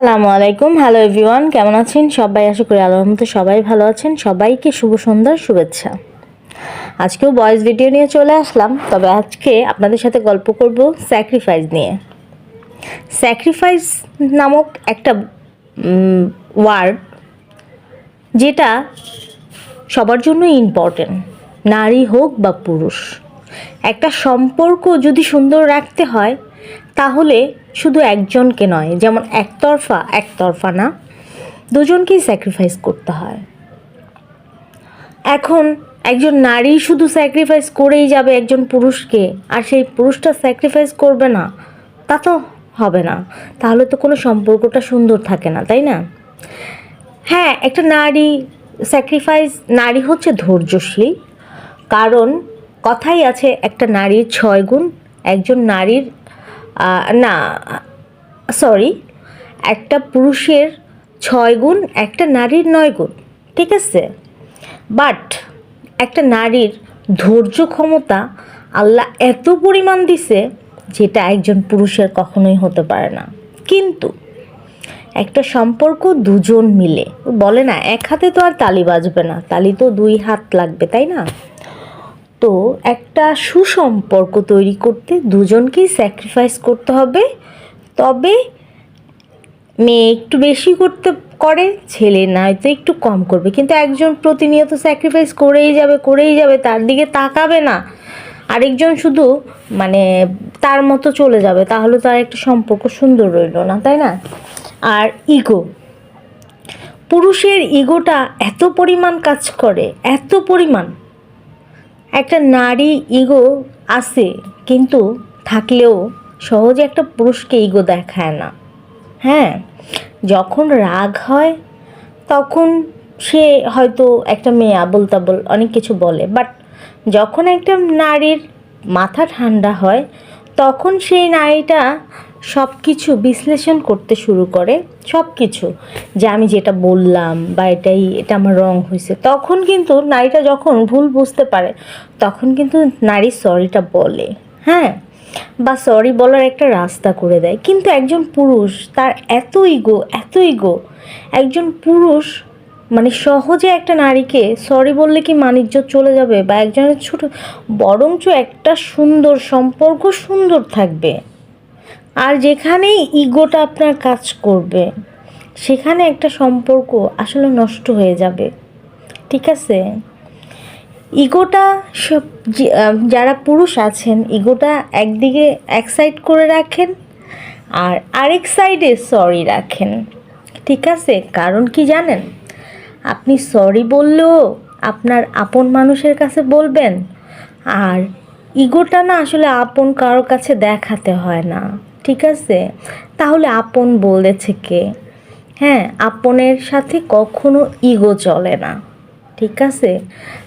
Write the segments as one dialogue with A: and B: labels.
A: আসসালামু আলাইকুম। Hello everyone কেমন আছেন? সবাই আশা করি আল্লাহর মতো সবাই ভালো আছেন। সবাইকে শুভ সন্ধ্যার শুভেচ্ছা। আজকেও বয়েস ভিডিও নিয়ে চলে আসলাম। তবে আজকে আপনাদের সাথে গল্প করব স্যাক্রিফাইস নিয়ে। স্যাক্রিফাইস নামক একটা ওয়ার্ড যেটা সবার জন্য ইম্পর্টেন্ট নারী হোক বা পুরুষ। একটা সম্পর্ক যদি সুন্দর রাখতে হয় তাহলে শুধু একজনকে নয়, যেমন একতরফা একতরফা না, দুজনকেই স্যাক্রিফাইস করতে হয়। এখন একজন নারী শুধু স্যাক্রিফাইস করেই যাবে একজন পুরুষকে, আর সেই পুরুষটা স্যাক্রিফাইস করবে না, তা তো হবে না। তাহলে তো কোনো সম্পর্কটা সুন্দর থাকে না, তাই না? হ্যাঁ একটা নারী স্যাক্রিফাইস নারী হচ্ছে ধৈর্যশীল, কারণ কথাই আছে একটা নারীর ছয় গুণ, একজন নারীর না সরি একটা পুরুষের ছয় গুণ, একটা নারীর নয় গুণ, ঠিক আছে? বাট একটা নারীর ধৈর্য ক্ষমতা আল্লাহ এত পরিমাণ দিছে যেটা একজন পুরুষের কখনোই হতে পারে না। কিন্তু একটা সম্পর্ক দুজন মিলে, বলে না, এক হাতে তো আর তালি বাজবে না, তালি তো দুই হাত লাগবে, তাই না? তো একটা সুসম্পর্ক তৈরি করতে দুজনকেই স্যাক্রিফাইস করতে হবে। তবে মেয়ে একটু বেশি করতে করে, ছেলে নয়তো একটু কম করবে। কিন্তু একজন প্রতিনিয়ত স্যাক্রিফাইস করেই যাবে করেই যাবে, তার দিকে তাকাবে না। আরেকজন শুধু মানে তার মতো চলে যাবে, তাহলে তো আর একটা সম্পর্ক সুন্দর রইল না, তাই না? আর ইগো পুরুষের ইগোটা এত পরিমাণ কাজ করে, এত পরিমাণ। একটা নারী ইগো আছে, কিন্তু থাকলেও সহজে একটা পুরুষকে ইগো দেখায় না। হ্যাঁ যখন রাগ হয়, তখন সে হয়তো একটা মেয়ে আবল তাবল অনেক কিছু বলে বাট যখন একটা নারীর মাথা ঠান্ডা হয়, তখন সেই নারীটা সব কিছু বিশ্লেষণ করতে শুরু করে সব কিছু যে আমি যেটা বললাম বা এটাই, এটা আমার রং হয়েছে তখন কিন্তু নারীটা যখন ভুল বুঝতে পারে, তখন কিন্তু নারী সরিটা বলে। হ্যাঁ? বা সরি বলার একটা রাস্তা করে দেয়। কিন্তু একজন পুরুষ, তার এত ইগো এত ইগো একজন পুরুষ মানে সহজে একটা নারীকে সরি বললে কি মানিজ্য চলে যাবে? বা একজনের ছোট, বরঞ্চ একটা সুন্দর সম্পর্ক সুন্দর থাকবে। আর যেখানেই ইগোটা আপনার কাজ করবে, সেখানে একটা সম্পর্ক আসলে নষ্ট হয়ে যাবে। ঠিক আছে? ইগোটা সব যারা পুরুষ আছেন, ইগোটা একদিকে এক সাইড করে রাখেন আর আরেক সাইডে সরি রাখেন। ঠিক আছে? কারণ কি জানেন? আপনি সরি বললেও আপনার আপন মানুষের কাছে বলবেন আর ইগোটা না আসলে আপন কারোর কাছে দেখাতে হয় না। ঠিক আছে? তাহলে আপন বলেছে কে? হ্যাঁ আপনের সাথে কখনো ইগো চলে না। ঠিক আছে?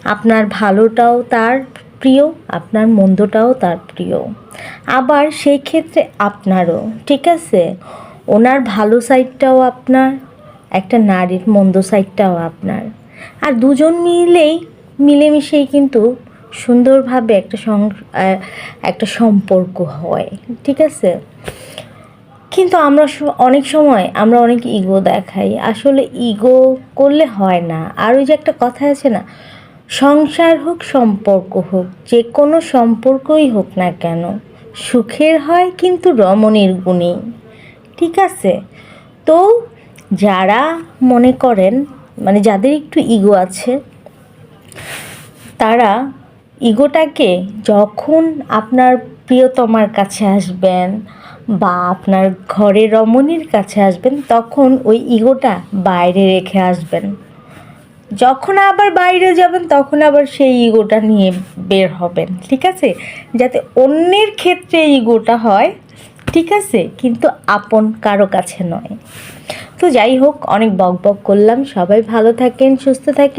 A: আপনার ভালোটাও তার প্রিয়, আপনার মন্দটাও তার প্রিয়। আবার সেই ক্ষেত্রে আপনারও, ঠিক আছে? ওনার ভালো সাইডটাও আপনার, একটা নারীর মন্দ সাইডটাও আপনার। আর দুজন মিলেই, মিলেমিশেই কিন্তু সুন্দরভাবে একটা সং একটা সম্পর্ক হয়, ঠিক আছে? কিন্তু আমরা অনেক সময় আমরা অনেক ইগো দেখাই। আসলে ইগো করলে হয় না। আর ওই যে একটা কথা আছে না, সংসার হোক, সম্পর্ক হোক যে কোনো সম্পর্কই হোক না কেন, সুখের হয় কিন্তু রমণীর গুণেই, ঠিক আছে? তো যারা মনে করেন মানে যাদের একটু ইগো আছে, তারা ইগোটাকে যখন আপনার প্রিয়তমার কাছে আসবেন বা আপনার ঘরে রমণীর কাছে আসবেন, তখন ওই ইগোটা বাইরে রেখে আসবেন। যখন আবার বাইরে যাবেন, তখন আবার সেই ইগোটা নিয়ে বের হবেন, ঠিক আছে? যাতে অন্যের ক্ষেত্রে ইগোটা হয়, ঠিক আছে? কিন্তু আপন কারও কাছে নয়। তো যাই হোক, অনেক বক বক করলাম। সবাই ভালো থাকেন, সুস্থ থাকেন।